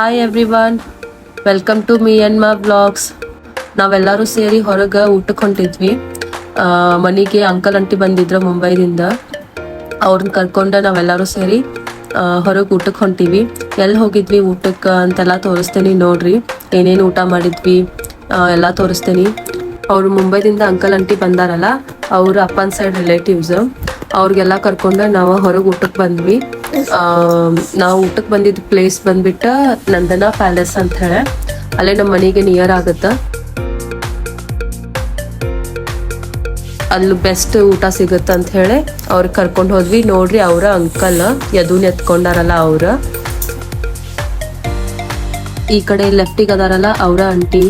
Hi everyone welcome to me and ma blogs ನಾವೆಲ್ಲರೂ ಸೇರಿ ಹೊರಗೆ ಊಟಕ್ಕೆ ಹೊಂಟಿದ್ವಿ. ಮನೆಗೆ ಅಂಕಲ್ ಅಂಟಿ ಬಂದಿದ್ರು ಮುಂಬೈದಿಂದ. ಅವ್ರನ್ನ ಕರ್ಕೊಂಡು ನಾವೆಲ್ಲರೂ ಸೇರಿ ಹೊರಗೆ ಊಟಕ್ಕೆ ಹೊಂಟಿವಿ. ಎಲ್ಲಿ ಹೋಗಿದ್ವಿ ಊಟಕ್ಕೆ ಅಂತೆಲ್ಲ ತೋರಿಸ್ತೀನಿ ನೋಡ್ರಿ. ಏನೇನು ಊಟ ಮಾಡಿದ್ವಿ ಎಲ್ಲ ತೋರಿಸ್ತೀನಿ. ಅವರು ಮುಂಬೈದಿಂದ ಅಂಕಲ್ ಅಂಟಿ ಬಂದಾರಲ್ಲ, ಅವ್ರ ಅಪ್ಪನ ಸೈಡ್ ರಿಲೇಟಿವ್ಸು ಅವ್ರಿಗೆಲ್ಲ ಕರ್ಕೊಂಡು ನಾವು ಹೊರಗೆ ಊಟಕ್ಕೆ ಬಂದ್ವಿ. ನಾವು ಊಟಕ್ಕೆ ಬಂದಿದ್ದ ಪ್ಲೇಸ್ ಬಂದ್ಬಿಟ್ಟು ನಂದನ ಪ್ಯಾಲೇಸ್ ಅಂತ ಹೇಳಿ. ಅಲ್ಲೇ ನಮ್ಮ ಮನೆಗೆ ನಿಯರ್ ಆಗುತ್ತೆ? ಅಲ್ಲಿ ಬೆಸ್ಟ್ ಊಟ ಸಿಗುತ್ತೆ ಅಂತ ಹೇಳಿ ಅವ್ರಿಗೆ ಕರ್ಕೊಂಡು ಹೋದ್ವಿ. ನೋಡ್ರಿ ಅವರ ಅಂಕಲ್ ಯದೂನ್ ಎತ್ಕೊಂಡಾರಲ್ಲ ಅವ್ರ. ಈ ಕಡೆ ಲೆಫ್ಟಿಗೆ ಅದಾರಲ್ಲ ಅವರ ಅಂಟಿ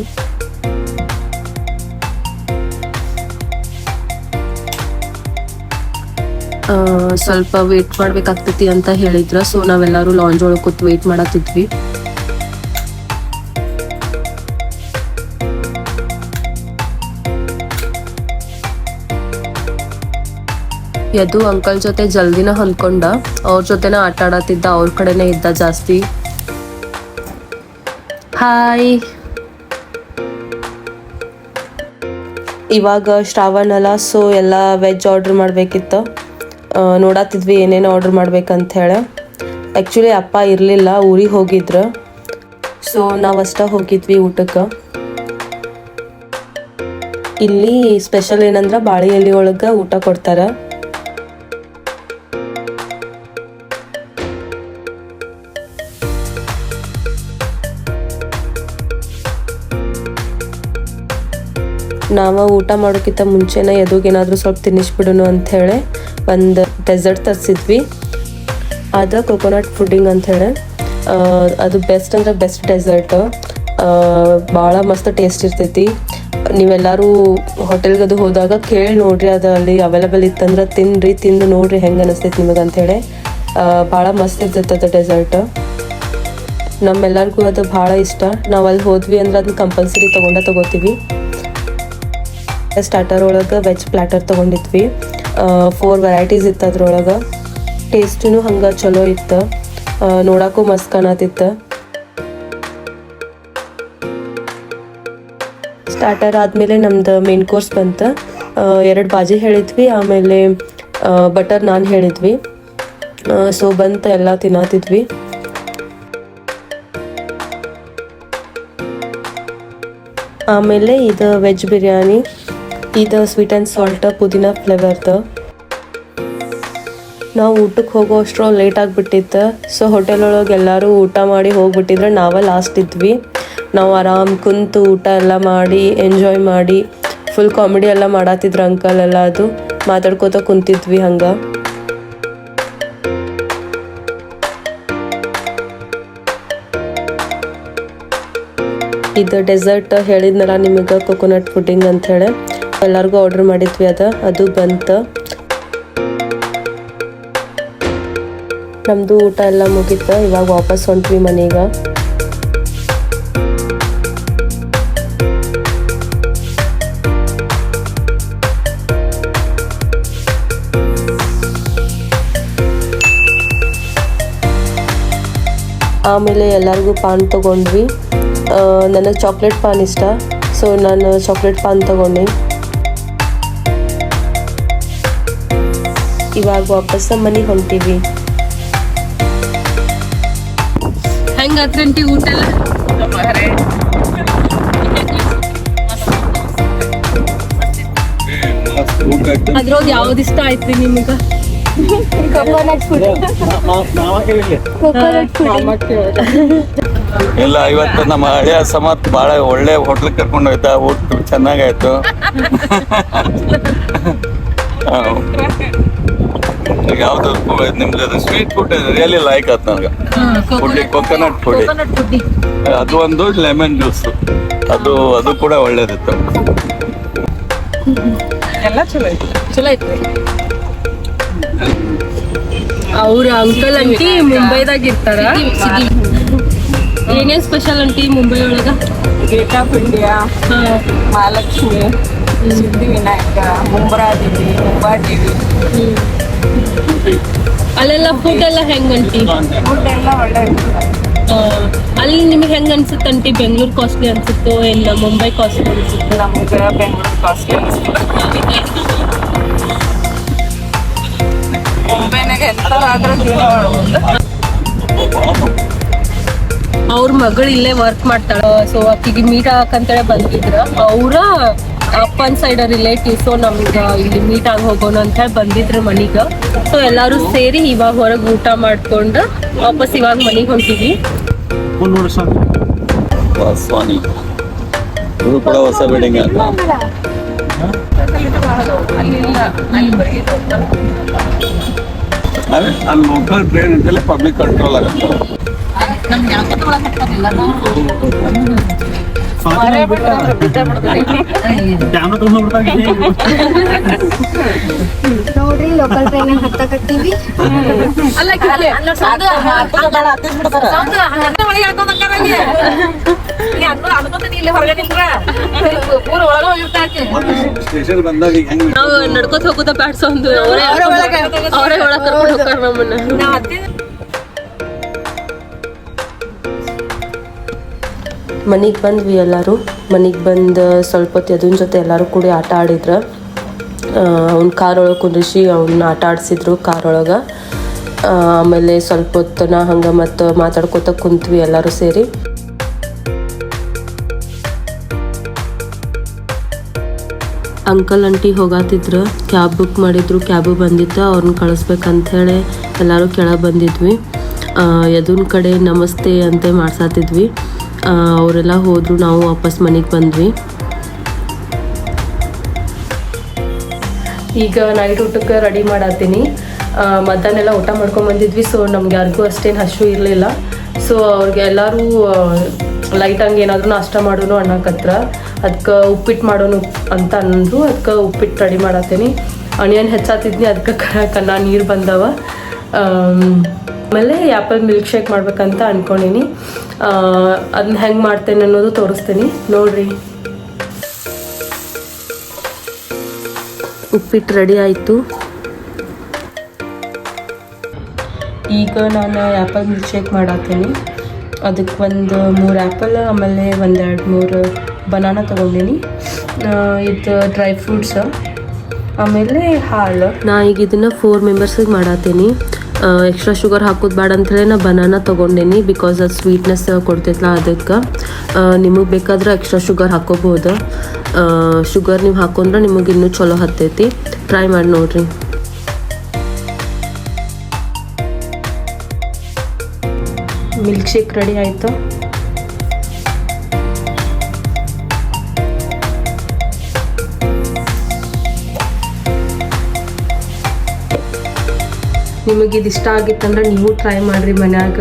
ಸ್ವಲ್ಪ ವೇಟ್ ಮಾಡ್ಬೇಕಾಗ್ತೈತಿ ಅಂತ ಹೇಳಿದ್ರ. ಸೊ ನಾವೆಲ್ಲರೂ ಲಾಂಜ್ ಒಳಗೆ ಕೂತ್ ವೇಟ್ ಮಾಡತ್ತಿದ್ವಿ ಯದು ಅಂಕಲ್ ಜೊತೆ ಜಲ್ದಿನ ಹೊಂದ್ಕೊಂಡ. ಅವ್ರ ಜೊತೆನ ಆಟ ಆಡತ್ತಿದ್ದ ಅವ್ರ ಕಡೆನೇ ಇದ್ದ ಜಾಸ್ತಿ. ಹಾಯ್ ಇವಾಗ ಶ್ರಾವಣ ಅಲ್ಲ ಸೊ ಎಲ್ಲ ವೆಜ್ ಆರ್ಡರ್ ಮಾಡಬೇಕಿತ್ತು. ನೋಡತ್ತಿದ್ವಿ ಏನೇನು ಆರ್ಡ್ರ್ ಮಾಡ್ಬೇಕಂತ ಹೇಳಿ. ಆ್ಯಕ್ಚುಲಿ ಅಪ್ಪ ಇರಲಿಲ್ಲ, ಊರಿಗೆ ಹೋಗಿದ್ರು. ಸೊ ನಾವಷ್ಟ ಹೋಗಿದ್ವಿ ಊಟಕ್ಕೆ. ಇಲ್ಲಿ ಸ್ಪೆಷಲ್ ಏನಂದ್ರೆ ಬಾಳೆ ಎಲೆ ಒಳಗೆ ಊಟ ಕೊಡ್ತಾರೆ. ನಾವು ಊಟ ಮಾಡೋಕ್ಕಿಂತ ಮುಂಚೆನೇ ಎದುಗೇನಾದರೂ ಸ್ವಲ್ಪ ತಿನ್ನಿಸ್ಬಿಡೋಣ ಅಂಥೇಳಿ ಒಂದು ಡೆಸರ್ಟ್ ತರಿಸಿದ್ವಿ. ಅದು ಕೊಕೊನಟ್ ಫುಡ್ಡಿಂಗ್ ಅಂತ ಹೇಳಿ. ಅದು ಬೆಸ್ಟ್ ಅಂದ್ರೆ ಬೆಸ್ಟ್ ಡೆಸರ್ಟ್ ಭಾಳ ಮಸ್ತ್ ಟೇಸ್ಟ್ ಇರ್ತೈತಿ. ನೀವೆಲ್ಲರೂ ಹೋಟೆಲ್ಗೆ ಅದು ಹೋದಾಗ ಕೇಳಿ ನೋಡ್ರಿ ಅದು ಅಲ್ಲಿ ಅವೈಲೇಬಲ್ ಇತ್ತಂದ್ರೆ ತಿನ್ನಿರಿ ತಿಂದು ನೋಡ್ರಿ ಹೆಂಗೆ ಅನಿಸ್ತೈತಿ ನಿಮಗೆ ಅಂಥೇಳಿ ಭಾಳ ಮಸ್ತ್ ಇರ್ತೈತೆ ಅದು ಡೆಸರ್ಟ್ ನಮ್ಮೆಲ್ಲರಿಗೂ ಅದು ಭಾಳ ಇಷ್ಟ. ನಾವು ಅಲ್ಲಿ ಹೋದ್ವಿ ಅಂದ್ರೆ ಅದನ್ನ ಕಂಪಲ್ಸರಿ ತೊಗೊಂಡ ತಗೋತೀವಿ. ಸ್ಟಾರ್ಟರ್ ಒಳಗೆ ವೆಜ್ ಪ್ಲ್ಯಾಟರ್ ತೊಗೊಂಡಿದ್ವಿ. ಫೋರ್ ವೆರೈಟೀಸ್ ಇತ್ತು ಅದ್ರೊಳಗೆ. ಟೇಸ್ಟೂ ಹಂಗೆ ಚಲೋ ಇತ್ತು. ನೋಡೋಕ್ಕೂ ಮಸ್ತ್ ಕಾಣತಿತ್ತು. ಸ್ಟಾರ್ಟರ್ ಆದಮೇಲೆ ನಮ್ದು ಮೇನ್ ಕೋರ್ಸ್ ಬಂತು. ಎರಡು ಬಾಜಿ ಹೇಳಿದ್ವಿ, ಆಮೇಲೆ ಬಟರ್ ನಾನ್ ಹೇಳಿದ್ವಿ. ಸೊ ಬಂತ ಎಲ್ಲ ತಿನ್ನತಿದ್ವಿ. ಆಮೇಲೆ ಇದು ವೆಜ್ ಬಿರಿಯಾನಿ. ಇದು ಸ್ವೀಟ್ ಆ್ಯಂಡ್ ಸಾಲ್ಟ್ ಪುದೀನ ಫ್ಲೇವರ್ದು ನಾವು ಊಟಕ್ಕೆ ಹೋಗೋ ಅಷ್ಟರ ಲೇಟ್ ಆಗಿಬಿಟ್ಟಿತ್ತು. ಸೊ ಹೋಟೆಲ್ ಒಳಗೆ ಎಲ್ಲರೂ ಊಟ ಮಾಡಿ ಹೋಗ್ಬಿಟ್ಟಿದ್ರೆ ನಾವೇ ಲಾಸ್ಟ್ ಇದ್ವಿ. ನಾವು ಆರಾಮ್ ಕುಂತು ಊಟ ಎಲ್ಲ ಮಾಡಿ ಎಂಜಾಯ್ ಮಾಡಿ ಫುಲ್ ಕಾಮಿಡಿ ಎಲ್ಲ ಮಾಡತ್ತಿದ್ರು ಅಂಕಲ್ ಎಲ್ಲ ಅದು. ಮಾತಾಡ್ಕೋತ ಕುಂತಿದ್ವಿ ಹಂಗೆ. ಇದು ಡೆಸರ್ಟ್ ಹೇಳಿದ್ನಲ್ಲ ನಿಮಗೆ ಕೊಕೊನಟ್ ಪುಡ್ಡಿಂಗ್ ಅಂತ ಹೇಳಿ. ಎಲ್ಲರಿಗೂ ಆರ್ಡರ್ ಮಾಡಿದ್ವಿ ಅದ, ಅದು ಬಂತು. ನಮ್ದು ಊಟ ಎಲ್ಲ ಮುಗೀತು, ಇವಾಗ ವಾಪಸ್ ಹೊಂಟ್ವಿ ಮನೆಗೆ. ಆಮೇಲೆ ಎಲ್ಲರಿಗೂ ಪಾನ್ ತೊಗೊಂಡ್ವಿ. ನನಗೆ ಚಾಕ್ಲೇಟ್ ಪಾನ್ ಇಷ್ಟ ಸೊ ನಾನು ಚಾಕ್ಲೇಟ್ ಪಾನ್ ತಗೊಂಡೆ. ಇವಾಗ ವಾಪಸ್ ಮನೆಗೆ ಹೊಂಟೀವಿ. ಹೆಂಗಾತ್ರಂಟಿ ಊಟ ಎಲ್ಲ? ಅದ್ರೊಳಗ ಯಾವ್ದು ಇಷ್ಟ ಆಯ್ತು ನಿಮ್ಗ? ಇಲ್ಲ ಇವತ್ತು ನಮ್ಮ ಹಳೆಯ ಸಮತ್ ಬಹಳ ಒಳ್ಳೆ ಹೋಟ್ಲ್ ಕರ್ಕೊಂಡು ಹೋಯ್ತಾ ಊಟ ಚೆನ್ನಾಗಾಯ್ತು ಯಾವ್ದು ನಿಮ್ದು ಸ್ವೀಟ್ ಫುಡ್ ರಿಯಲಿ ಲೈಕ್ ಆತ್ ನನಗೆ. ಪುಡಿ ಕೊಕೊನಟ್ ಪುಡಿ. ಅದು ಒಂದು ಲೆಮನ್ ಜ್ಯೂಸ್ ಅದು ಅದು ಕೂಡ ಒಳ್ಳೇದಿತ್ತು. ಚಲೋ ಐತ್ರಿ. ಅವ್ರ ಅಂಕಲ್ ಅಂಟಿ ಮುಂಬೈದಾಗ ಇರ್ತಾರ? ಏನೇನ್ ಸ್ಪೆಷಲ್ ಅಂಟಿ ಮುಂಬೈ ಒಳಗ? ಗೇಟಾಪಿಂಡಿಯ ಮಹಾಲಕ್ಷ್ಮಿ ಸಿದ್ಧಿವಿನಾಯಕ ಮುಂಬರಾದೇವಿ ಮುಂಬಾದೇವಿ ಅಲ್ಲೆಲ್ಲ ಫುಡ್ ಎಲ್ಲ ಒಳ್ಳೆ ಅಲ್ಲಿ ನಿಮಗೆ ಹೆಂಗ್ ಅನ್ಸುತ್ತೆ ಅಂಟಿ ಬೆಂಗಳೂರು ಕಾಸ್ಟ್ಲಿ ಅನ್ಸುತ್ತೋ ಇಲ್ಲ ಮುಂಬೈ ಕಾಸ್ಟ್ಲಿ ಅನ್ಸುತ್ತೋ? ನಮಗೆ ಬೆಂಗಳೂರು ಕಾಸ್ಟ್ಲಿ ಅನ್ಸುತ್ತೆ ಮುಂಬೈನಾಗ ಎಂತ ಅವ್ರ ಮಗಳು ಇಲ್ಲೇ ವರ್ಕ್ ಮಾಡ್ತಾಳ ಸೊ ಆಕಿಗೆ ಮೀಟ್ ಹಾಕಂತೇಳಿ ಬಂದಿದ್ರ. ಅವ್ರ ಅಪ್ಪನ್ ಸೈಡ್ ರಿಲೇಟಿವ್ ಸೊ ನಮ್ಗ ಇಲ್ಲಿ ಮೀಟ್ ಆಗಿ ಹೋಗೋಣ ಅಂತ ಹೇಳಿ ಬಂದಿದ್ರು ಮನೆಗೆ. ಸೊ ಎಲ್ಲಾರು ಸೇರಿ ಇವಾಗ ಹೊರಗೆ ಊಟ ಮಾಡ್ಕೊಂಡು ವಾಪಸ್ ಇವಾಗ ಮನೆಗೆ ಹೊಂಟಿವಿ. ಹೊಸ ಬಿಲ್ಡಿಂಗ್ ಪಬ್ಲಿಕ್ ಕಂಟ್ರೋಲ್ ಆಗುತ್ತೆ. ನೋಡ್ರಿ ಲೋಕಲ್ ಟ್ರೈನ್ ಹತ್ತಕತ್ತೀವಿ. ನಾವು ನಡ್ಕೋತ ಹೋಗುದ ಬ್ಯಾಡ್ಸ ಒಂದು ಅವರೇ ಅವರೇ ಒಳಗ್ ಕರ್ಕೊಂಡು ಹೋಗ್ತಾರ ನಮ್ಮನ್ನ. ಮನೆಗೆ ಬಂದ್ವಿ ಎಲ್ಲರೂ. ಮನೆಗೆ ಬಂದು ಸ್ವಲ್ಪ ಹೊತ್ತು ಅದನ್ನ ಜೊತೆ ಎಲ್ಲರೂ ಕೂಡಿ ಆಟ ಆಡಿದ್ರು. ಅವ್ನ ಕಾರೊಳಗೆ ಕುಂದಿಸಿ ಕುಂದ್ರಿಸಿ ಅವ್ನ ಆಟ ಆಡಿಸಿದ್ರು ಕಾರ್ ಒಳಗೆ ಆಮೇಲೆ ಸ್ವಲ್ಪ ಹೊತ್ತನ ಹಂಗೆ ಮತ್ತು ಮಾತಾಡ್ಕೊತ ಕುಂತ್ವಿ ಎಲ್ಲರೂ ಸೇರಿ. ಅಂಕಲ್ ಅಂಟಿ ಹೋಗಾತಿದ್ರು. ಕ್ಯಾಬ್ ಬುಕ್ ಮಾಡಿದ್ರು, ಕ್ಯಾಬು ಬಂದಿತ್ತು ಅವ್ರನ್ನ ಕಳಿಸ್ಬೇಕಂಥೇಳಿ ಎಲ್ಲರೂ ಕೆಳಗೆ ಬಂದಿದ್ವಿ. ಯದೂನ್ ಕಡೆ ನಮಸ್ತೆ ಅಂತ ಮಾಡ್ಸಾತಿದ್ವಿ. ಅವರೆಲ್ಲ ಹೋದರು, ನಾವು ವಾಪಸ್ ಮನೆಗೆ ಬಂದ್ವಿ. ಈಗ ನೈಟ್ ಊಟಕ್ಕೆ ರೆಡಿ ಮಾಡತ್ತೀನಿ ಮಧ್ಯಾಹ್ನ ಎಲ್ಲ ಊಟ ಮಾಡ್ಕೊಂಡು ಬಂದಿದ್ವಿ ಸೊ ನಮ್ಗೆ ಯಾರಿಗೂ ಅಷ್ಟೇನು ಹಶು ಇರಲಿಲ್ಲ. ಸೊ ಅವ್ರಿಗೆ ಎಲ್ಲರೂ ಲೈಟ್ ಹಂಗೆ ಏನಾದರೂ ನಾಷ್ಟ ಮಾಡೋನು ಅನ್ನಕತ್ರ ಅದಕ್ಕೆ ಉಪ್ಪಿಟ್ಟು ಮಾಡೋನು ಅಂತ ಅಂದರು ಅದಕ್ಕೆ ಉಪ್ಪಿಟ್ಟು ರೆಡಿ ಮಾಡತ್ತೀನಿ ಅಣಿಯನ್ ಹೆಚ್ಚಾತಿದ್ನಿ ಅದಕ್ಕೆ ಕನ್ನ ನೀರು ಬಂದವ. ಆಮೇಲೆ ಆ್ಯಪಲ್ ಮಿಲ್ಕ್ ಶೇಕ್ ಮಾಡ್ಬೇಕಂತ ಅನ್ಕೊಂಡಿನಿ. ಅದನ್ನ ಹೆಂಗೆ ಮಾಡ್ತೇನೆ ಅನ್ನೋದು ತೋರಿಸ್ತೀನಿ. ನೋಡ್ರಿ. ಉಪ್ಪಿಟ್ಟು ರೆಡಿ ಆಯಿತು. ಈಗ ನಾನು ಆ್ಯಪಲ್ ಮಿಲ್ಕ್ ಮಾಡಾತೀನಿ ಅದಕ್ಕೆ ಒಂದು ಮೂರು ಆ್ಯಪಲ್ ಆಮೇಲೆ ಒಂದೆರಡು ಮೂರು ಬನಾನ ತೊಗೊಂಡೀನಿ. ಇದು ಡ್ರೈ ಫ್ರೂಟ್ಸ್, ಆಮೇಲೆ ಹಾಲು. ನಾ ಈಗ ಇದನ್ನು ಫೋರ್ ಮೆಂಬರ್ಸಿಗೆ ಮಾಡತ್ತೀನಿ ಎಕ್ಸ್ಟ್ರಾ ಶುಗರ್ ಹಾಕೋದು ಬೇಡ ಅಂಥೇಳಿ ನಾನು ಬನಾನ ತೊಗೊಂಡೇನಿ ಬಿಕಾಸ್ ಅದು ಸ್ವೀಟ್ನೆಸ್ ಕೊಡ್ತೈತಲ್ಲ ಅದಕ್ಕೆ. ನಿಮಗೆ ಬೇಕಾದ್ರೆ ಎಕ್ಸ್ಟ್ರಾ ಶುಗರ್ ಹಾಕೋಬೋದು ಶುಗರ್ ನೀವು ಹಾಕೊಂಡ್ರೆ ನಿಮಗೆ ಇನ್ನೂ ಚಲೋ ಹತ್ತೈತಿ. ಟ್ರೈ ಮಾಡಿ ನೋಡ್ರಿ. ಮಿಲ್ಕ್ ಶೇಕ್ ರೆಡಿ ಆಯಿತು. ನಿಮಗೆ ಇದು ಇಷ್ಟ ಆಗಿತ್ತಂದ್ರೆ ನೀವು ಟ್ರೈ ಮಾಡಿರಿ ಮನ್ಯಾಗ.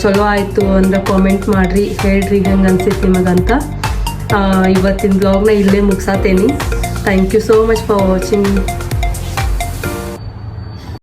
ಚಲೋ ಆಯಿತು ಅಂದ್ರೆ ಕಾಮೆಂಟ್ ಮಾಡಿರಿ, ಹೇಳ್ರಿ ಹೆಂಗೆ ಅನ್ಸಿತ್ತು ನಿಮಗಂತ. ಇವತ್ತಿನ ಬ್ಲಾಗ್ನ ಇಲ್ಲೇ ಮುಗಿಸಾತೇನಿ. Thank you so much for watching